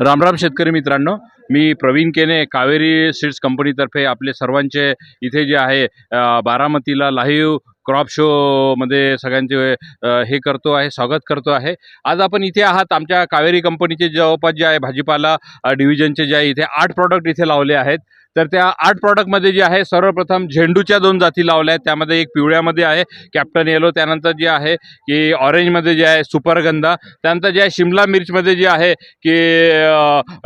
रामराम शेतकरी मित्रांनो मी प्रवीण केने कावेरी सीड्स कंपनीतर्फे आपले सर्वांचे इथे जे आहे बारामतीला लाईव्ह क्रॉप शोमध्ये सगळ्यांचे हे करतो आहे स्वागत करतो आहे. आज आपण इथे आहात आमच्या कावेरी कंपनीचे जवळपास जे आहे भाजीपाला डिव्हिजनचे जे आहे इथे आठ प्रॉडक्ट इथे लावले आहेत. तर त्या आठ प्रॉडक्टमध्ये जे आहे सर्वप्रथम झेंडूच्या दोन जाती लावल्या आहेत. त्यामध्ये एक पिवळ्यामध्ये आहे कॅप्टन येलो त्यानंतर जे आहे की ऑरेंजमध्ये जे आहे सुपरगंधा त्यानंतर जे आहे शिमला मिर्चमध्ये जे आहे की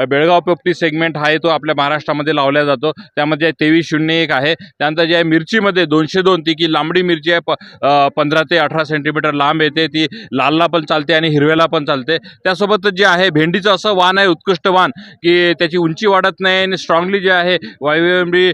बेळगाव पोपटी सेगमेंट आहे तो आपल्या महाराष्ट्रामध्ये लावला जातो. त्यामध्ये तेवीस शून्य एक आहे. त्यानंतर जे आहे मिरचीमध्ये दोनशे दोन ती की लांबडी मिरची आहे प पंधरा ते अठरा सेंटीमीटर लांब येते. ती लालला पण चालते आणि हिरव्याला पण चालते. त्यासोबतच जे आहे भेंडीचं असं वाण आहे उत्कृष्ट वाण की त्याची उंची वाढत नाही आणि स्ट्रॉंगली जे आहे वायुवेंबी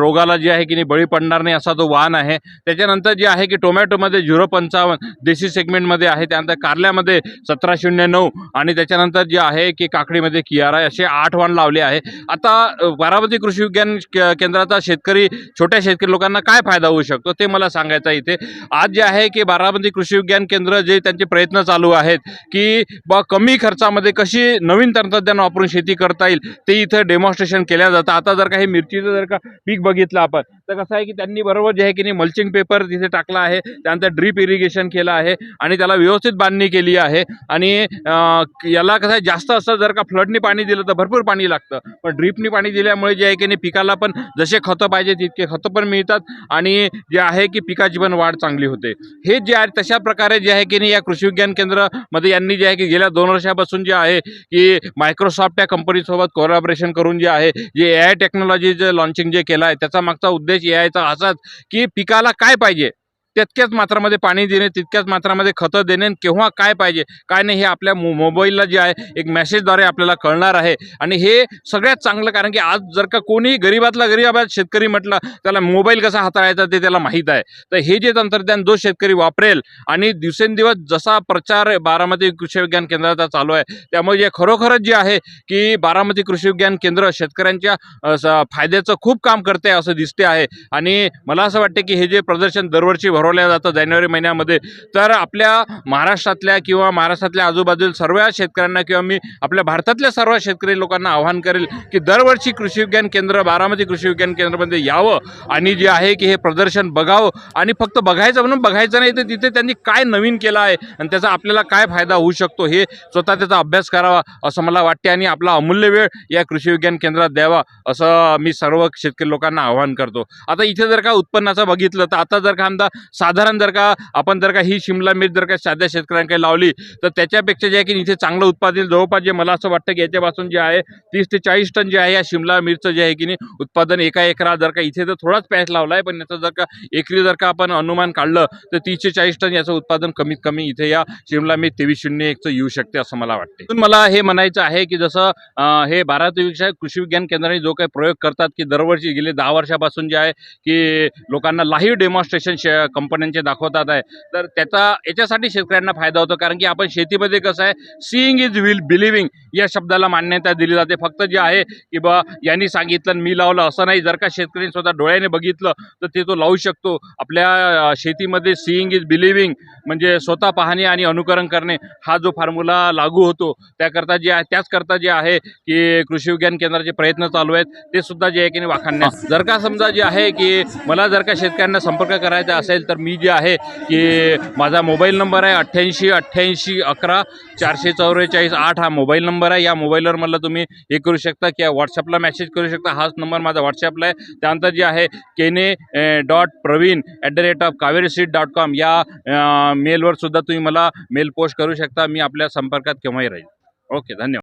रोगाला जे आहे की नाही बळी पडणार नाही असा तो वाण आहे. त्याच्यानंतर जे आहे की टोमॅटोमध्ये झिरो पंचावन्न देशी सेगमेंटमध्ये आहे. त्यानंतर कारल्यामध्ये सतरा शून्य नऊ आणि त्याच्यानंतर जे आहे की काकडीमध्ये कियारा असे आठ वाण लावले आहे. आता बारामती कृषी विज्ञान के- केंद्राचा शेतकरी छोट्या शेतकरी लोकांना काय फायदा होऊ शकतो ते मला सांगायचं आहे इथे. आज जे आहे की बारामती कृषी विज्ञान केंद्र जे त्यांचे प्रयत्न चालू आहेत की बा कमी खर्चामध्ये कशी नवीन तंत्रज्ञान वापरून शेती करता येईल ते इथं डेमॉन्स्ट्रेशन केल्या जातं आता जर का हे मिरचीचं जर का पीक बघितलं आपण तर कसं आहे की त्यांनी बरोबर जे आहे की नाही मल्चिंग पेपर तिथे टाकला आहे. त्यानंतर ड्रीप इरिगेशन केलं आहे आणि त्याला व्यवस्थित बांधणी केली आहे. आणि याला कसं आहे जास्त असं जर का फ्लडनी पाणी दिलं तर भरपूर पाणी लागतं. पण ड्रीपनी पाणी दिल्यामुळे जे आहे की नाही पिकाला पण जसे खतं पाहिजे तितके खतं पण मिळतात आणि जे आहे की पिकाची पण वाढ चांगली होते. हे जे आहे तशा प्रकारे जे आहे की नाही या कृषी विज्ञान केंद्रामध्ये यांनी जे आहे की गेल्या दोन वर्षापासून जे आहे की मायक्रोसॉफ्ट या कंपनीसोबत कोलॅबरेशन करून जे आहे जे ए आय टेक्नॉलॉजी जे लॉन्चिंग जे केलं आहे त्याचा मागचा उद्देश ए आयचा असाच की पिकाला काय पाहिजे? तितक्याच मात्रामध्ये पाणी देणे तितक्याच मात्रामध्ये खतं देणे केव्हा काय पाहिजे? काय नाही हे आपल्या मो मोबाईलला जे आहे एक मेसेजद्वारे आपल्याला कळणार आहे. आणि हे सगळ्यात चांगलं कारण की आज जर का कोणी गरीबातला गरीबात शेतकरी म्हटलं त्याला मोबाईल कसा हाताळायचा ते त्याला माहीत आहे. तर हे जे तंत्रज्ञान जो शेतकरी वापरेल आणि दिवसेंदिवस जसा प्रचार बारामती कृषी विज्ञान केंद्राचा चालू आहे त्यामुळे जे खरोखरच जे आहे की बारामती कृषी विज्ञान केंद्र शेतकऱ्यांच्या फायद्याचं खूप काम करते असं दिसते आहे. आणि मला असं वाटते की हे जे प्रदर्शन दरवर्षी भरवल्या जातं जानेवारी महिन्यामध्ये. तर आपल्या महाराष्ट्रातल्या किंवा महाराष्ट्रातल्या आजूबाजूला सर्व शेतकऱ्यांना किंवा मी आपल्या भारतातल्या सर्व शेतकरी लोकांना आवाहन करेल की दरवर्षी कृषी विज्ञान केंद्र बारामती कृषी विज्ञान केंद्रामध्ये यावं आणि जे आहे की हे प्रदर्शन बघावं आणि फक्त बघायचं म्हणून बघायचं नाही तर तिथे त्यांनी काय नवीन केलं आहे आणि त्याचा आपल्याला काय फायदा होऊ शकतो हे स्वतः त्याचा अभ्यास करावा असं मला वाटते आणि आपला अमूल्य वेळ या कृषी विज्ञान केंद्रात द्यावा असं मी सर्व शेतकरी लोकांना आवाहन करतो. आता इथे जर का उत्पन्नाचं बघितलं तर आता जर का आमदा साधारण जर का आपण जर का ही शिमला मिर्च जर का साध्या शेतकऱ्यांकडे लावली तर त्याच्यापेक्षा जे आहे की इथे चांगलं उत्पादन जवळपास जे मला असं वाटतं की याच्यापासून जे आहे तीस ते चाळीस टन जे आहे या शिमला मिरचं जे आहे की नाही उत्पादन एका एकरा जर का इथे तर थोडाच पॅच लावला आहे. पण याचं जर का एकरी जर का आपण अनुमान काढलं तर तीस ते चाळीस टन याचं उत्पादन कमीत कमी इथे या शिमला मिर्च तेवीस शून्य एकचं येऊ शकते असं मला वाटते मला हे म्हणायचं आहे की जसं हे बारावीपेक्षा कृषी विज्ञान केंद्राने जो काही प्रयोग करतात की दरवर्षी गेले दहा वर्षापासून जे आहे की लोकांना लाईव्ह डेमॉन्स्ट्रेशन कंपन्यांचे दाखवतात आहे. तर त्याचा याच्यासाठी शेतकऱ्यांना फायदा होतो. कारण की आपण शेतीमध्ये कसं आहे सीईंग इज विल बिलिव्हिंग या शब्दाला मान्यता दिली जाते. फक्त जे आहे की बा यांनी सांगितलं मी लावलं असं नाही. जर का शेतकरी स्वतः डोळ्याने बघितलं तर ते तो लावू शकतो. आपल्या शेतीमध्ये सीईंग इज बिलिव्हिंग म्हणजे स्वतः पाहणे आणि अनुकरण करणे हा जो फॉर्म्युला लागू होतो. त्याकरता जे आहे त्याचकरता जे आहे की कृषी विज्ञान केंद्राचे प्रयत्न चालू आहेत. ते सुद्धा जे आहे की नाही जर का समजा जे आहे की मला जर का शेतकऱ्यांना संपर्क करायचा असेल तर तर मी जे आहे की माझा मोबाईल नंबर आहे अठ्ठ्याऐंशी अठ्ठ्याऐंशी अकरा चारशे चौवेचाळीस आठ हा मोबाईल नंबर आहे. या मोबाईलवर मला तुम्ही हे करू शकता किंवा व्हॉट्सअपला मेसेज करू शकता. हाच नंबर माझा व्हॉट्सअपला आहे. त्यानंतर जे आहे केने dot Praveen at the rate of Kaveri seat dot com या मेलवर सुद्धा तुम्ही मला मेल पोस्ट करू शकता. मी आपल्या संपर्कात केव्हाही राहील. ओके धन्यवाद.